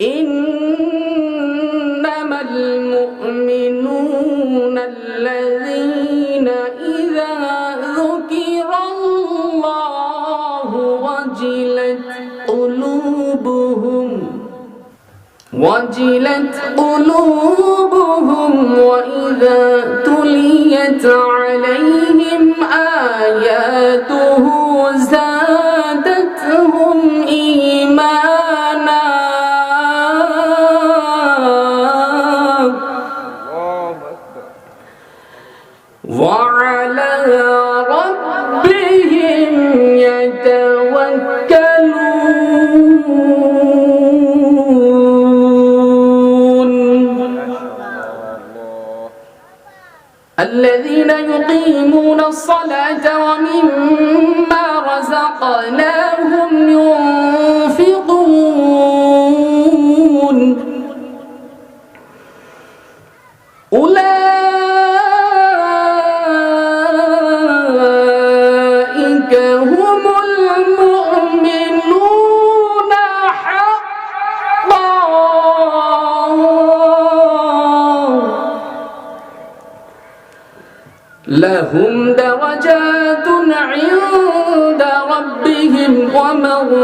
إن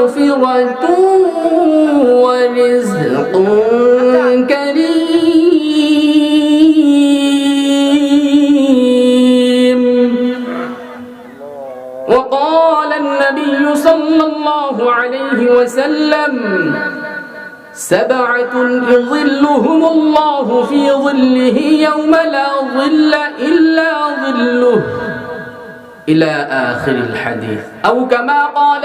ومغفرة ورزق كريم. وقال النبي صلى الله عليه وسلم سبعة يظلهم الله في ظله يوم لا ظل إلا ظله. إلى آخر الحديث. أو كما قال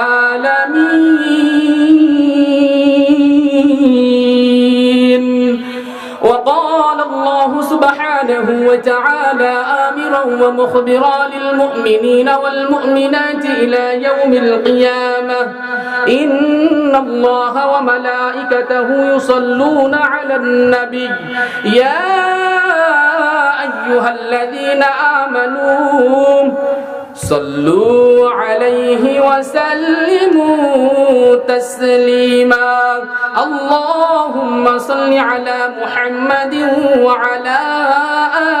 ومخبرا للمؤمنين والمؤمنات إلى يوم القيامة. إن الله وملائكته يصلون على النبي. يا أيها الذين آمنوا صلوا عليه وسلموا تسليما. اللهم صل على محمد وعلى آل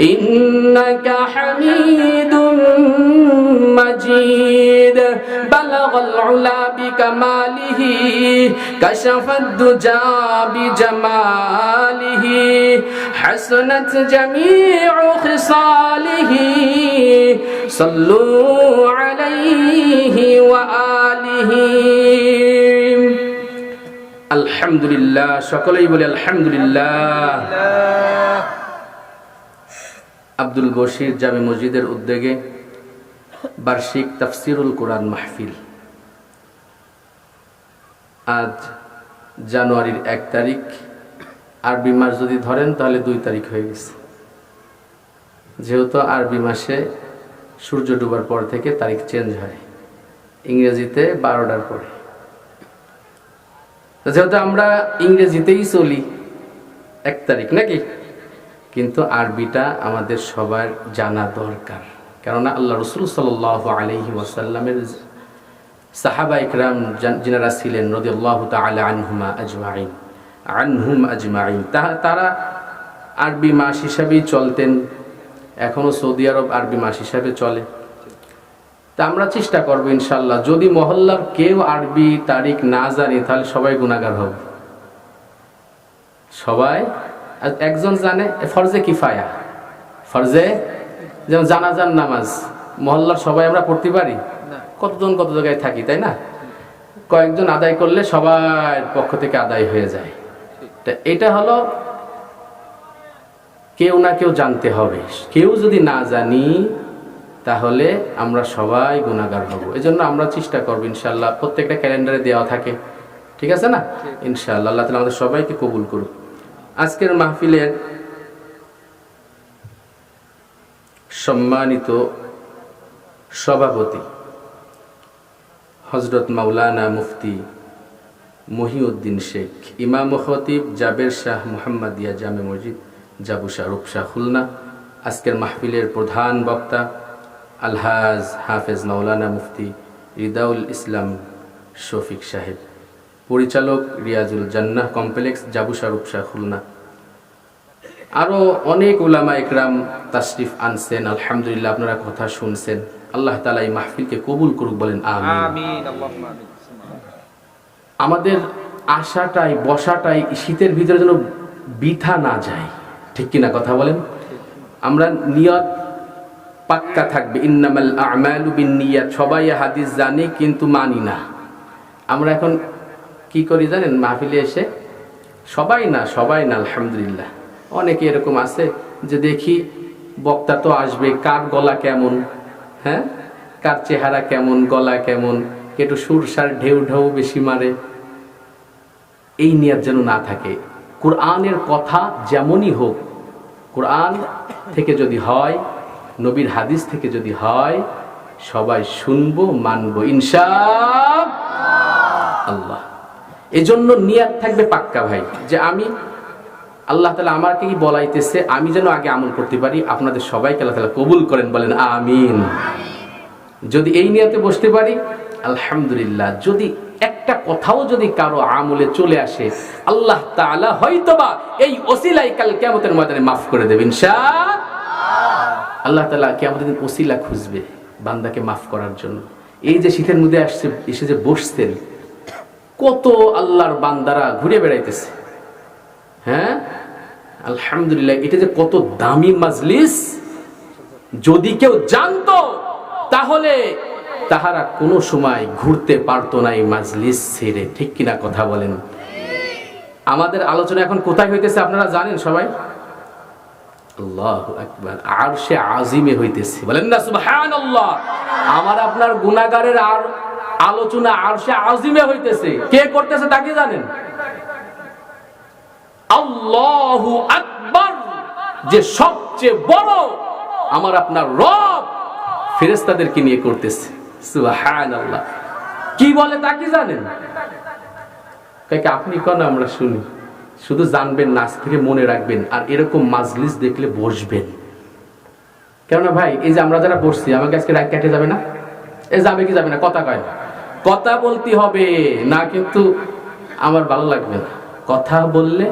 إنك حميد مجيد بلغ العلا بكماله كشف الدجى بجماله حسنت جميع خصاله صلوا عليه وآله আলহামদুলিল্লাহ সকলেই বলে আলহামদুলিল্লাহ আব্দুল বশির জামে মসজিদের উদ্যোগে বার্ষিক তাফসিরুল কোরআন মাহফিল। আজ জানুয়ারির এক তারিখ। আরবি মাস যদি ধরেন তাহলে দুই তারিখ হয়ে গেছে। যেহেতু আরবি মাসে সূর্য ডুবার পর থেকে তারিখ চেঞ্জ হয়। ইংরেজিতে বারোটার পরে। যেহেতু আমরা ইংরেজিতেই চলি, এক তারিখ নাকি? কিন্তু আরবিটা আমাদের সবার জানা দরকার। কেননা আল্লাহ রসুল সাল আলহি ওয়াসাল্লামের সাহাবা ইকরাম যিনারা ছিলেন রদি আল্লাহ তালা আনহুমা আজমাইন, আনহুম আজমাইন। তারা আরবি মাস হিসাবেই চলতেন। এখনও সৌদি আরব আরবি মাস হিসাবে চলে। তা আমরা চেষ্টা করব ইনশাল্লাহ যদি মহল্লার কেউ আরবি তারিখ না জানি, তাহলে সবাই গুণাগার হবে। সবাই একজন জানে ফরজে কিফায়া। ফরজে যেমন জানাজান নামাজ মহল্লার সবাই আমরা পড়তে পারি। কতজন কত জায়গায় থাকি তাই না? কয়েকজন আদায় করলে সবার পক্ষ থেকে আদায় হয়ে যায়। তা এটা হলো কেউ না কেউ জানতে হবে। কেউ যদি না জানি তাহলে আমরা সবাই গুণাগার হব। এই জন্য আমরা চেষ্টা করব ইনশাল্লাহ প্রত্যেকটা ক্যালেন্ডারে দেওয়া থাকে। ঠিক আছে না? ইনশাআল্লাহ আল্লাহ তালা আমাদের সবাইকে কবুল করুক। আজকের মাহফিলের সম্মানিত সভাপতি হজরত মাওলানা মুফতি মহিউদ্দিন শেখ, ইমাম খতিব জাবের শাহ মোহাম্মদিয়া জামে মসজিদ জাবু শাহ রূপশাহ খুলনা। আজকের মাহফিলের প্রধান বক্তা আলহাজ হাফেজ মাওলানা মুফতি রিদাউল ইসলাম শফিক সাহেব। পরিচালক রিয়াজুল জান্নাহ কমপ্লেক্স জাবু শাহ খুলনা আরও অনেক উলামা একরাম তাশরিফ আনছেন আলহামদুলিল্লাহ আপনারা কথা শুনছেন। আল্লাহ তালা এই মাহফিলকে কবুল করুক বলেন আমাদের আশাটাই বসাটাই শীতের ভিতরে যেন বৃথা না যায়। ঠিক কিনা কথা বলেন? আমরা নিয়ত পাক্কা থাকবে ইন্নামাল আমালু বিন্নিয়াত। সবাই হাদিস জানি কিন্তু মানি না। আমরা এখন কি করি জানেন? মাহফিলে এসে সবাই না সবাই না, আলহামদুলিল্লাহ। অনেকে এরকম আছে যে দেখি বক্তা তো আসবে, কার গলা কেমন? হ্যাঁ? কার চেহারা কেমন? গলা কেমন? একটু সুরসার ঢেউ ঢেউ বেশি মারে। এই নিয়াত যেন না থাকে। কোরআনের কথা যেমনই হোক, কোরআন থেকে যদি হয়, নবীর হাদিস থেকে যদি হয়, সবাই শুনব, মানবো। ইনশা আল্লাহ। এজন্য নিয়াত থাকবে পাক্কা ভাই, যে আমি আল্লাহ তালা আমাকে কি বলাইতেছে, আমি যেন আগে আমল করতে পারি, আপনাদের সবাইকে আল্লাহ তালা কবুল করেন, বলেন আমিন। যদি এই নিয়তে বসতে পারি, আলহামদুলিল্লাহ, যদি একটা কথাও যদি কারও আমলে চলে আসে, আল্লাহ তাআলা হয়তোবা এই ওসিলাই কাল কিয়ামতের ময়দানে মাফ করে দেবেন আল্লাহ তাআলা কিয়ামতের দিন ওসিলা খুঁজবে, বান্দাকে মাফ করার জন্য। এই যে শীতের মধ্যে আসছে, এসে যে বসছেন কত আল্লাহর বান্দারা ঘুরে বেড়াইতেছে। হ্যাঁ? আলহামদুলিল্লাহ, এটা যে কত দামি মাজলিস। যদি কেউ জানতো, তাহলে তাহারা কোনো সময় ঘুরতে পারতো না এই মাজলিস ছেড়ে। ঠিক কিনা কথা বলেন? আমাদের আলোচনা এখন কোথায় হইতেছে আপনারা জানেন সবাই? আর সে আজিমে হইতেছে। বলেন না আল্লাহ আমার আপনার আর আলোচনা আর সে আজিমে হইতেছে। কে করতেছে তাকে জানেন? আল্লাহু যে সবচেয়ে বড় আমার আপনার রব ফেরেস্তাদেরকে নিয়ে করতেছে। সুবহানাল্লাহ। কি বলে তা কি জানেন? আপনি কেন, আমরা শুনি। শুধু জানবেন, নাচ থেকে মনে রাখবেন, আর এরকম মাজলিস দেখলে বসবেন। কেননা ভাই, এই যে আমরা যারা বসছি, আমাকে আজকে রাগ কেটে যাবে না? এ যাবে কি যাবে না? কথা কয় কথা বলতে হবে, না কিন্তু আমার ভালো লাগবে না। কথা বললে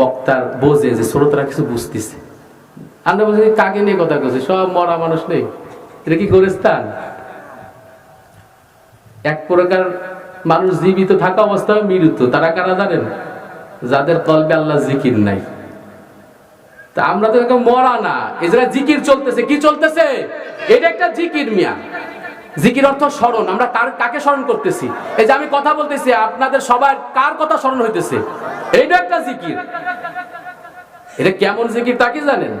বক্তার বোঝে যে শ্রোতারা কিছু বুঝতেছে। আমরা বলছি, কাকে নিয়ে কথা করছি সব মরা মানুষ নেই। এটা কি গোরস্থান এক প্রকার মানুষ জীবিত থাকা অবস্থায় মৃত তারা কারা জানেন? যাদের কলবে আল্লাহ জিকির নাই। তা আমরা তো এরকম মরা না। এছাড়া জিকির চলতেছে, কি চলতেছে? এটা একটা জিকির মিয়া। জিকির অর্থ স্মরণ, আমরা কার কাকে স্মরণ করতেছি? এই যে আমি কথা বলতেছি, আপনাদের সবার কার কথা স্মরণ হইতেছে? এইটা একটা জিকির। এটা কেমন জিকির তা কি জানেন?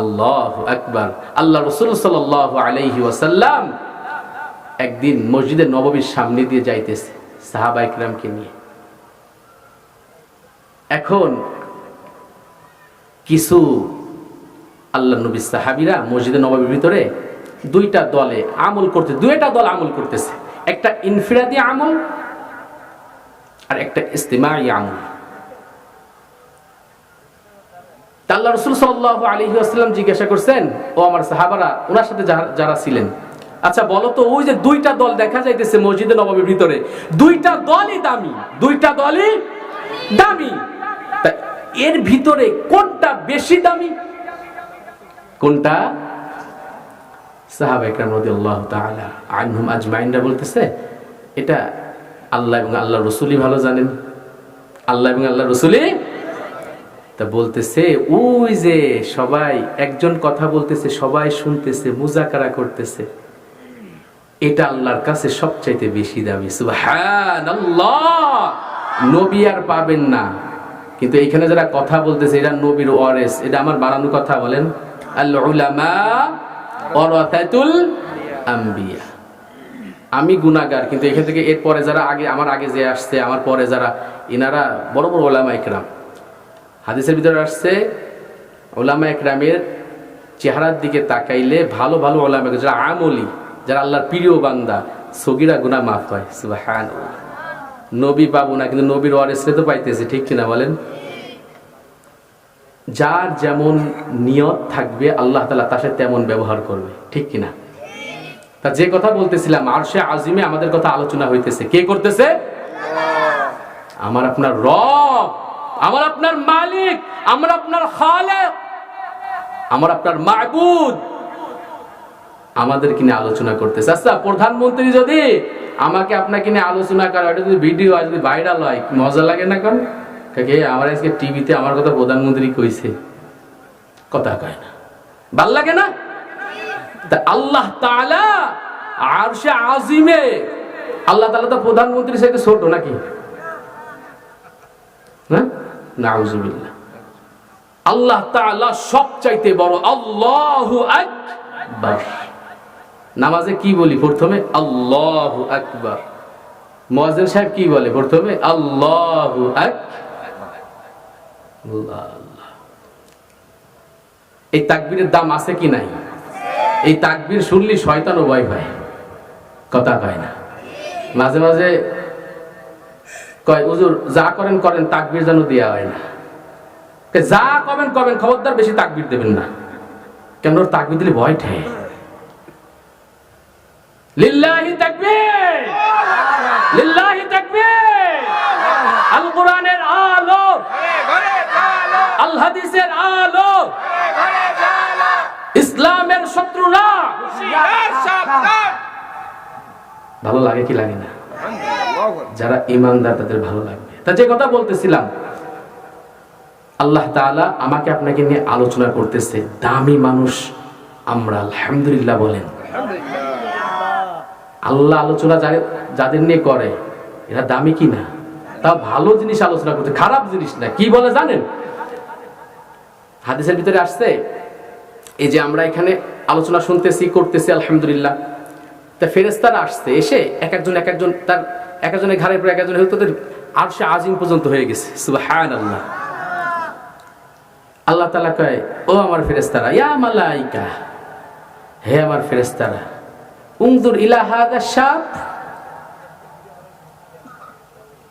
আল্লাহ আকবার। আল্লাহ রসুল সাল আলাইহি ওয়াসাল্লাম একদিন মসজিদে নববীর সামনে দিয়ে যাইতেছে সাহাবা ইকরামকে নিয়ে। এখন কিছু আল্লাহ নবী সাহাবিরা মসজিদে নববীর ভিতরে দুইটা দলে আমল করতে, দুইটা দল আমল করতেছে। একটা ইনফিরাদি আমল আর একটা ইস্তেমাই আমল। আল্লাহ রসুল সাল্লাহ আলী আসসালাম জিজ্ঞাসা করছেন, ও আমার সাহাবারা ওনার সাথে যারা ছিলেন? আচ্ছা বলো তো, ওই যে দুইটা দল দেখা যাইতেছে মসজিদে নবাবের ভিতরে, দুইটা দলই দামি, দুইটা দলই দামি। তা এর ভিতরে কোনটা বেশি দামি? কোনটা? সাহাবা একরাম রাদিয়াল্লাহু তাআলা আনহুম আজমাইনরা বলতেছে, এটা আল্লাহ এবং আল্লাহ রসুলই ভালো জানেন। আল্লাহ এবং আল্লাহ রসুলি তা বলতেছে, ওই যে সবাই একজন কথা বলতেছে, সবাই শুনতেছে, মুজাকারা করতেছে। এটা আল্লাহর কাছে সবচাইতে বেশি দামি। সুবহানাল্লাহ! নবী আর পাবেন না। কিন্তু এখানে যারা কথা বলতেছে, এটা নবীর ওয়ারেস। এটা আমার বানানো কথা বলেন। আমি গুনাহগার, কিন্তু এখান থেকে এরপরে যারা আগে, আমার আগে যে আসছে, আমার পরে যারা, ইনারা বড় বড় ওলামা একরাম। হাদিসের ভিতরে আসছে ওলামা একরামের চেহারার দিকে তাকাইলে ভালো ভালো ওলামা যারা আমলি, যারা আল্লাহর প্রিয় বান্দা, সগিরা গুনাহ মাফ হয়। সুবহানাল্লাহ। নবী পাবো না কিন্তু নবীর ওয়ারেসে তো পাইতেছে ঠিক কিনা বলেন? যার যেমন নিয়ত থাকবে আল্লাহ তালা তার সাথে তেমন ব্যবহার করবে ঠিক কিনা? তা যে কথা বলতেছিলাম আর সে আজিমে আমাদের কথা আলোচনা হইতেছে। কে করতেছে? আমার আপনার রব আমার আপনার মালিক আমার আপনার খালেক আমার আপনার মাহবুদ আমাদের কিনে আলোচনা করতেছে। আচ্ছা প্রধানমন্ত্রী যদি আমাকে আপনাকে নিয়ে আলোচনা করে ওটা যদি ভিডিও হয়, যদি ভাইরাল হয় মজা লাগে না কারণ কাকে? আমার আজকে টিভিতে আমার কথা প্রধানমন্ত্রী কইছে। কথা কয় না। ভালো লাগে না? তা আল্লাহ তাআলা সে আজিমে, আল্লাহ তাআলা তো প্রধানমন্ত্রীর সাথে ছোট নাকি? না নাউজুবিল্লাহ। আল্লাহ তাআলা সবচাইতে বড় আল্লাহু আকবার। নামাজে কি বলি? প্রথমে আল্লাহু আকবার। মুয়াজ্জিন সাহেব কি বলে? প্রথমে আল্লাহু এই তাকবীরের দাম আছে কি নাই? এই তাকবীর শুনলি শয়তানও ভয় পায়। কথা কয় না। মাঝে মাঝে কয় উজুর যা করেন করেন, তাকবীর যেন দেওয়া হয় না। যা কবেন কবেন খবরদার বেশি তাকবীর দেবেন না। কেন তাকবীর দিলে ভয় ঠেয়। লিল্লাহি তাকবীর। লিল্লাহি তাকবীর। আল কোরআনের আলো। আল হাদিসের আলো। ইসলামের শত্রুরা ভালো লাগে কি লাগে না? যারা ইমানদার, তাদের ভালো লাগবে। তা যে কথা বলতেছিলাম, আল্লাহ আমাকে আপনাকে নিয়ে আলোচনা করতেছে, দামি মানুষ আমরা, আলহামদুলিল্লাহ বলেন। আল্লাহ আলোচনা যাদের নিয়ে করে, এরা দামি কি না তা ভালো জিনিস আলোচনা করতে, খারাপ জিনিস না, কি বলে জানেন? হাদিসের ভিতরে আসছে, এই যে আমরা এখানে আলোচনা শুনতেছি, করতেছি, আলহামদুলিল্লাহ। তা ফেরেস্তারা আসছে, এসে এক একজন এক একজন, তার এক একজনের ঘাড়ের পর এক একজন তাদের আর সে আজিম পর্যন্ত হয়ে গেছে সুবাহান আল্লাহ আল্লাহ তালা কয়, ও আমার ফেরেস্তারা ইয়া মালাইকা, হে আমার ফেরেস্তারা উংদুর ইলাহাদা সাপ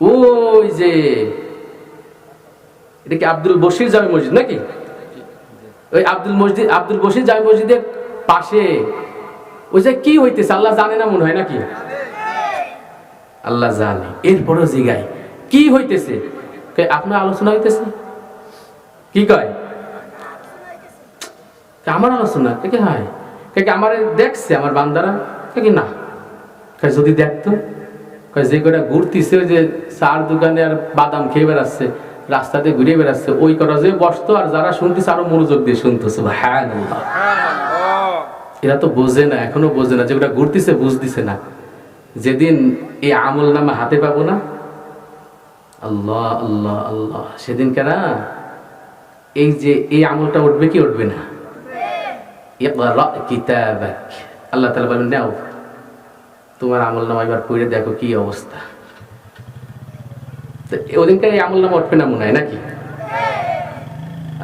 ওই যে, এটা কি আব্দুল বশির জামে মসজিদ নাকি? ওই আব্দুল মসজিদ, আব্দুল বশির জামে মসজিদের পাশে। ওই যে কি হইতেছে, আল্লাহ জানে না মনে হয় নাকি? আল্লাহ জানে। এরপরও জিগায়। কি হইতেছে? আপনার আলোচনা হইতেছে? কি কয়? আমার আলোচনা? কে হয়। কি, আমার দেখছে, আমার বান্দারা? কে না? কয়, যদি দেখতো? কয়, যে কটা ঘুরতিছে ওই যে চার দোকানে আর বাদাম খেয়ে বেড়াচ্ছে রাস্তাতে ঘুরে বেড়াচ্ছে ওই কটা যে বসতো আর যারা শুনতেছে আরও মনোযোগ দিয়ে শুনতেছে হ্যাঁ এরা তো বোঝে না এখনও বোঝে না যেগুলা ঘুরতেছে বুঝতেছে না। যেদিন এই আমল নামা হাতে পাবো না আল্লাহ আল্লাহ আল্লাহ সেদিন কেনা এই যে এই আমলটা উঠবে কি উঠবে না? কিতাবাক। আল্লাহ তাআলা বলেন, নাও, তোমার আমল নামা এবার পড়ে দেখো কি অবস্থা। ওদিনকার এই আমল নামা উঠবে না মনে হয় নাকি?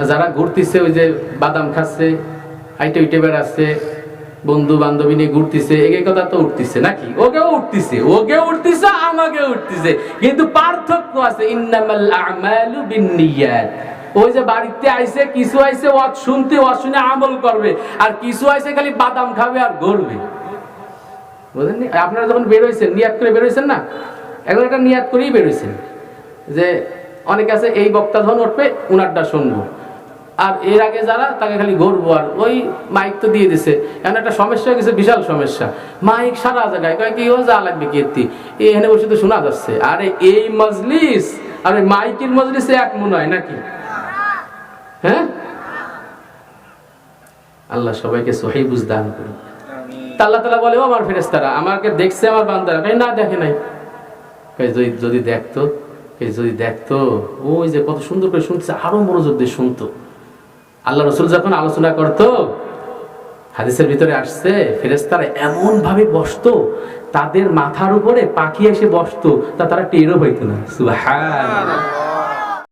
যারা ঘুরতেছে, ওই যে বাদাম খাচ্ছে, হাইটে উঠে বেড়াচ্ছে বন্ধু বান্ধবী নিয়ে ঘুরতেছে এই কথা তো উঠতেছে নাকি? ওকেও উঠতেছে ওকে উঠতেছে আমাকে উঠতেছে, কিন্তু পার্থক্য আছে, ইন্নামাল আমালু বিন্নিয়াত। ওই যে বাড়িতে আইসে কিছু আইসে ওয়াজ শুনতে, ওয়াজ শুনে আমল করবে। আর কিছু আইছে, খালি বাদাম খাবে আর ঘুরবে। বুঝলেননি আপনারা যখন বের হয়েছেন নিয়াত করে বের হয়েছেন না? এখন একটা নিয়াত করেই বের হয়েছেন যে অনেক আছে, এই বক্তা ধন উঠবে, উনারটা শুনব। আর এর আগে যারা, তাকে খালি ঘুরবো। আর ওই মাইক তো দিয়ে দিছে। এখন একটা সমস্যা হয়ে গেছে, বিশাল সমস্যা। মাইক সারা জায়গায়। কয়, কি, ও যা লাগবে, কীর্তি। এখানে বসে তো শোনা যাচ্ছে। আরে, এই মজলিস, আর, মাইকের মজলিসে এক মনে হয় নাকি? হ্যাঁ? আল্লাহ সবাইকে সহি করুন আল্লাহ তালা বলে আমার ফেরেস্তারা আমাকে দেখছে আমার বান্দারা। না, দেখে নাই। যদি যদি দেখতো যদি দেখতো, ওই যে কত সুন্দর করে শুনছে, আরও মনোযোগ দিয়ে শুনতো। আল্লাহ রসুল যখন আলোচনা করতো, হাদিসের ভিতরে আসছে ফেরেস্তারা এমন ভাবে বসতো, তাদের মাথার উপরে পাখি এসে বসতো, তা তারা টেরও হইতো না। সুবহানাল্লাহ।